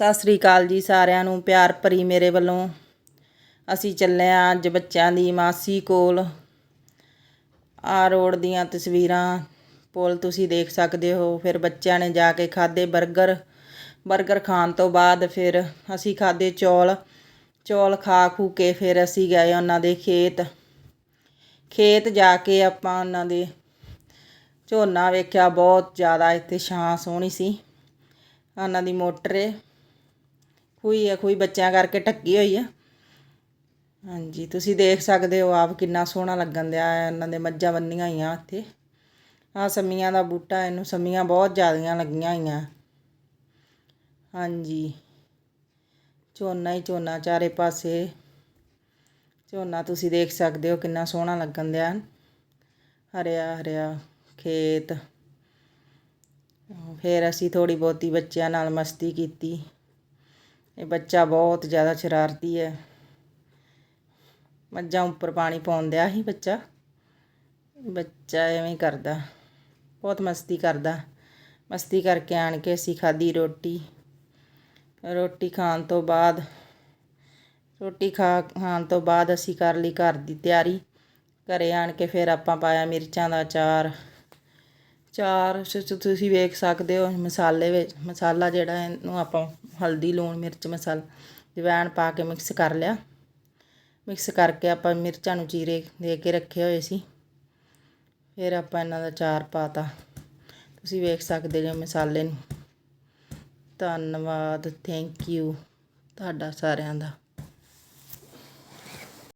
ਸਤਿ ਸ੍ਰੀ ਅਕਾਲ ਜੀ ਸਾਰਿਆਂ ਨੂੰ, ਪਿਆਰ ਭਰੀ ਮੇਰੇ ਵੱਲੋਂ। ਅਸੀਂ ਚੱਲੇ ਹਾਂ ਅੱਜ ਬੱਚਿਆਂ ਦੀ ਮਾਸੀ ਕੋਲ। ਆ ਰੋਡ ਦੀਆਂ ਤਸਵੀਰਾਂ, ਪੁਲ ਤੁਸੀਂ ਦੇਖ ਸਕਦੇ ਹੋ। ਫਿਰ ਬੱਚਿਆਂ ਨੇ ਜਾ ਕੇ ਖਾਦੇ 버ਗਰ 버ਗਰ ਖਾਣ ਤੋਂ ਬਾਅਦ ਫਿਰ ਅਸੀਂ ਖਾਦੇ ਚੌਲ। ਚੌਲ ਖਾ ਖੂ ਕੇ ਫਿਰ ਅਸੀਂ ਗਏ ਉਹਨਾਂ ਦੇ ਖੇਤ। ਖੇਤ ਜਾ ਕੇ ਆਪਾਂ ਉਹਨਾਂ ਦੇ ਝੋਨਾ ਵੇਖਿਆ, ਬਹੁਤ ਜ਼ਿਆਦਾ ਇੱਥੇ ਛਾਂ ਸੋਹਣੀ ਸੀ। ਉਹਨਾਂ ਦੀ ਮੋਟਰ ਏ। ਖੂਈ ਆ ਖੂਹੀ ਬੱਚਿਆਂ ਕਰਕੇ ਢੱਕੀ ਹੋਈ ਆ। ਹਾਂਜੀ, ਤੁਸੀਂ ਦੇਖ ਸਕਦੇ ਹੋ ਆਪ ਕਿੰਨਾ ਸੋਹਣਾ ਲੱਗਣ ਦਿਆ ਹੈ, ਇਹਨਾਂ ਦੇ ਮੱਝਾਂ ਬੰਨੀਆਂ ਹੋਈਆਂ ਇੱਥੇ। ਆ ਸਮੀਆਂ ਦਾ ਬੂਟਾ, ਇਹਨੂੰ ਸਮੀਆਂ ਬਹੁਤ ਜ਼ਿਆਦੀਆਂ ਲੱਗੀਆਂ ਹੋਈਆਂ। ਹਾਂਜੀ। ਝੋਨਾ ਹੀ ਝੋਨਾ, ਚਾਰੇ ਪਾਸੇ। ਝੋਨਾ ਤੁਸੀਂ ਦੇਖ ਸਕਦੇ ਹੋ ਕਿੰਨਾ ਸੋਹਣਾ ਲੱਗਣ ਦਿਆ। ਹਰਿਆ ਹਰਿਆ ਖੇਤ। ਫਿਰ ਅਸੀਂ ਥੋੜੀ ਬਹੁਤੀ ਬੱਚਿਆਂ ਨਾਲ ਮਸਤੀ ਕੀਤੀ। ਇਹ ਬੱਚਾ ਬਹੁਤ ਜ਼ਿਆਦਾ ਸ਼ਰਾਰਤੀ ਹੈ। ਮੱਝਾਂ ਉੱਪਰ ਪਾਣੀ ਪਾਉਣ ਦਿਆ ਸੀ ਬੱਚਾ। ਬੱਚਾ ਐਵੇਂ ਹੀ ਕਰਦਾ, ਬਹੁਤ ਮਸਤੀ ਕਰਦਾ। ਮਸਤੀ ਕਰਕੇ ਆਣ ਕੇ ਅਸੀਂ ਖਾਧੀ ਰੋਟੀ। ਰੋਟੀ ਖਾਣ ਤੋਂ ਬਾਅਦ, ਰੋਟੀ ਖਾ, ਖਾਣ ਤੋਂ ਬਾਅਦ ਅਸੀਂ ਕਰ ਲਈ ਘਰ ਦੀ ਤਿਆਰੀ। ਘਰੇ ਆਣ ਕੇ ਫਿਰ ਆਪਾਂ ਪਾਇਆ ਮਿਰਚਾਂ ਦਾ ਅਚਾਰ। ਚਾਰ ਤੁਸੀਂ ਵੇਖ ਸਕਦੇ ਹੋ ਮਸਾਲੇ ਵਿੱਚ। ਮਸਾਲਾ ਜਿਹੜਾ ਇਹਨੂੰ ਆਪਾਂ ਹਲਦੀ, ਲੂਣ, ਮਿਰਚ, ਮਸਾਲਾ, ਜਵੈਣ ਪਾ ਕੇ ਮਿਕਸ ਕਰ ਲਿਆ। ਮਿਕਸ ਕਰਕੇ ਆਪਾਂ ਮਿਰਚਾਂ ਨੂੰ ਚੀਰੇ ਦੇ ਕੇ ਰੱਖੇ ਹੋਏ ਸੀ। ਫਿਰ ਆਪਾਂ ਇਹਨਾਂ ਦਾ ਚਾਰ ਪਾਤਾ ਤੁਸੀਂ ਵੇਖ ਸਕਦੇ ਹੋ ਮਸਾਲੇ ਨੂੰ। ਧੰਨਵਾਦ ਥੈਂਕ ਯੂ ਤੁਹਾਡਾ ਸਾਰਿਆਂ ਦਾ।